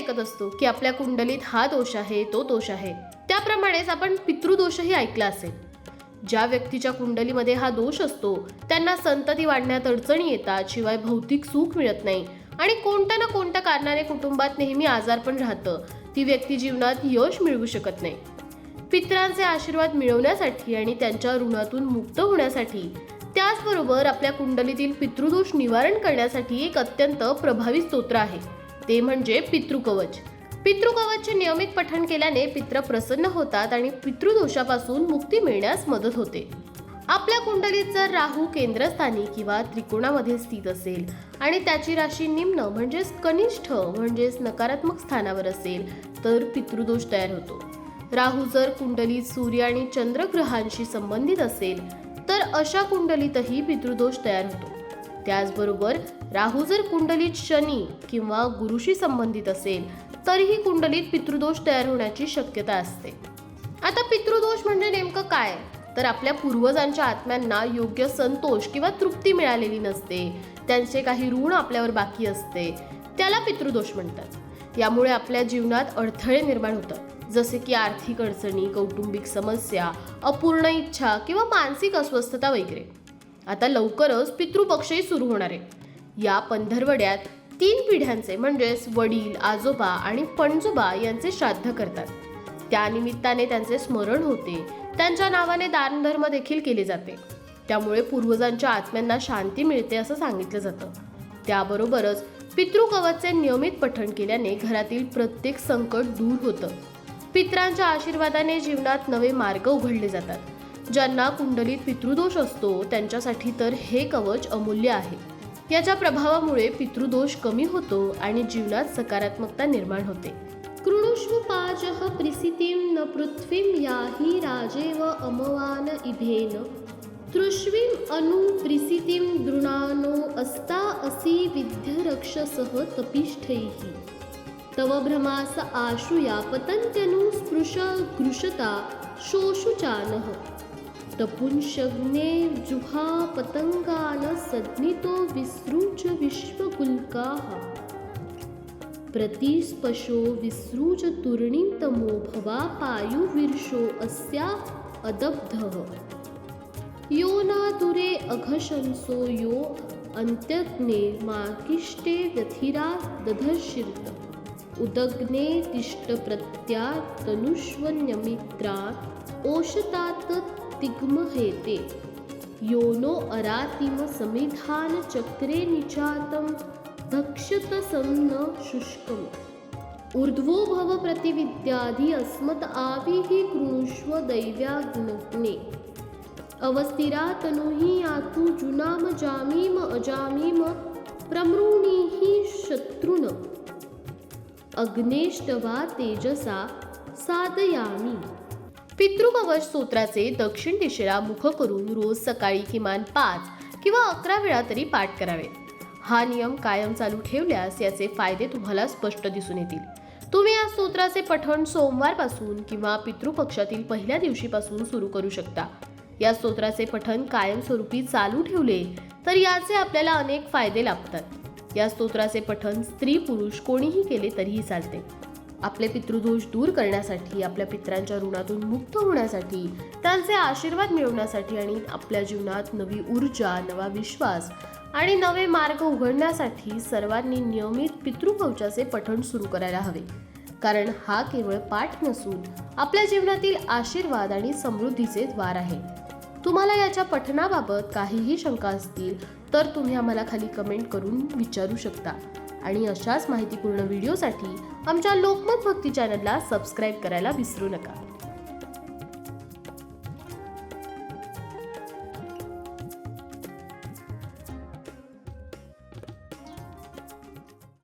ऐकत असतो की आपल्या कुंडलीत हा दोष आहे तो दोष आहे. त्याप्रमाणेच आपण पितृदोषही ऐकला असेल. ज्या व्यक्तीच्या कुंडलीमध्ये हा दोष असतो त्यांना संतती वाढण्यात अडचणी येतात शिवाय भौतिक सुख मिळत नाही. आणि कोणत्या ना कोणत्या कारणाने कुटुंबात नेहमी आजारपण राहतं ती व्यक्ती जीवनात यश मिळवू शकत नाही. पित्रांचे आशीर्वाद मिळवण्यासाठी आणि त्यांच्या ऋणातून मुक्त होण्यासाठी त्याचबरोबर आपल्या कुंडलीतील पितृदोष निवारण करण्यासाठी एक अत्यंत प्रभावी स्तोत्र आहे. ते म्हणजे पितृकवच. पितृकवचचे नियमित पठण केल्याने पित्र प्रसन्न होतात आणि पितृदोषापासून मुक्ती मिळण्यास मदत होते. आपल्या कुंडलीत जर राहू केंद्रस्थानी किंवा त्रिकोणामध्ये स्थित असेल आणि त्याची राशी निम्न म्हणजेच कनिष्ठ म्हणजेच नकारात्मक स्थानावर असेल तर पितृदोष तयार होतो. राहू जर कुंडलीत सूर्य आणि चंद्रग्रहांशी संबंधित असेल तर अशा कुंडलीतही पितृदोष तयार होतो. त्याचबरोबर राहू जर कुंडलीत शनी किंवा गुरुशी संबंधित असेल तरीही कुंडलीत पितृदोष तयार होण्याची शक्यता असते. आता पितृदोष म्हणजे नेमकं काय? तर आपल्या पूर्वजांच्या आत्म्यांना योग्य संतोष किंवा तृप्ती मिळालेली नसते. त्यांचे काही ऋण आपल्यावर बाकी असते. त्याला पितृदोष म्हणतात. यामुळे आपल्या जीवनात अडथळे निर्माण होतात. जसे की आर्थिक अडचणी कौटुंबिक समस्या अपूर्ण इच्छा किंवा मानसिक अस्वस्थता वगैरे. आता लवकरच पितृपक्षही सुरू होणार आहे. या पंधरवड्यात तीन पिढ्यांचे म्हणजेच वडील आजोबा आणि पणजोबा यांचे श्राद्ध करतात. त्यानिमित्ताने त्यांचे स्मरण होते. त्यांच्या नावाने दानधर्म देखील केले जाते. त्यामुळे पूर्वजांच्या आत्म्यांना शांती मिळते असं सांगितलं जातं. त्याबरोबरच पितृकवचचे नियमित पठण केल्याने घरातील प्रत्येक संकट दूर होतं. पित्रांच्या आशीर्वादाने जीवनात नवे मार्ग उघडले जातात. ज्यांना कुंडलीत पितृदोष असतो त्यांच्यासाठी तर हे कवच अमूल्य आहे. याच्या प्रभावामुळे पितृदोष कमी होतो आणि जीवनात सकारात्मकता निर्माण होते. कृणुष्व पाजः प्रिसितीं न पृथ्वीं राजे राजेव अमवान इभेन। तृष्वीं अनु प्रिसितीं दृणानो अस्ता असि विद्यरक्षसह तपिष्ठैः। तव भ्रमास आशुया पतन्त्यनु स्पृश घृषता शोषुचानः। तपुंशग्ने जुहा पतंगान सद्नितो विसृज विश्वगुल्काः प्रतिस्पशो विसृज तूर्णितमो भवा पायुविर्षो अस्या अदब्धः। यो नातुरे अघशंसो यो अन्त्यग्ने माकिष्टे व्यथिरा दधर्षिर्त। उदग्ने तिष्ठप्रत्या तनुष्वन्यमित्रा ओषतात् तिग्म हेते योनो अरातिम समिधान चक्रे निचातं भक्षत सन्न शुष्कम्। ऊर्ध्वो भव प्रतिविद्याधि अस्मत् आविः कृणुष्व दैव्याग्नग्ने। अवस्थिरा तनुहि यातु जुनाम जामीम अजामीम प्रमृणीः शत्रुन। अग्नेष्टवा तेजसा साधयामी। पितृकवच स्तोत्राचे दक्षिण दिशेला मुख करून रोज सकाळी किमान पाच किंवा अकरा वेळा तरी पाठ करावे. हा नियम कायम चालू ठेवल्यास याचे फायदे तुम्हाला स्पष्ट दिसून येतील. तुम्ही या स्तोत्राचे पठण सोमवारपासून किंवा पितृपक्षातील पहिल्या दिवशीपासून सुरू करू शकता. या स्तोत्राचे पठण कायमस्वरूपी चालू ठेवले तर याचे आपल्याला अनेक फायदे लाभतात. या स्तोत्राचे पठण स्त्री पुरुष कोणीही केले तरीही चालते. आपले पितृदोष दूर करण्यासाठी आपल्या पित्रांच्या ऋणातून मुक्त होण्यासाठी त्यांचे आशीर्वाद मिळवण्यासाठी आणि आपल्या जीवनात नवी ऊर्जा नवा विश्वास आणि नवे मार्ग उघडण्यासाठी सर्वांनी नियमित पितृकवचाचे पठण सुरू करायला हवे. कारण हा केवळ पाठ नसून आपल्या जीवनातील आशीर्वाद आणि समृद्धीचे द्वार आहे. तुम्हाला याच्या पठणाबाबत काहीही शंका असतील तर तुम्ही आम्हाला खाली कमेंट करून विचारू शकता. आणि अशाच माहितीपूर्ण व्हिडिओसाठी आमच्या लोकमत भक्ती चॅनलला सबस्क्राईब करायला विसरू नका.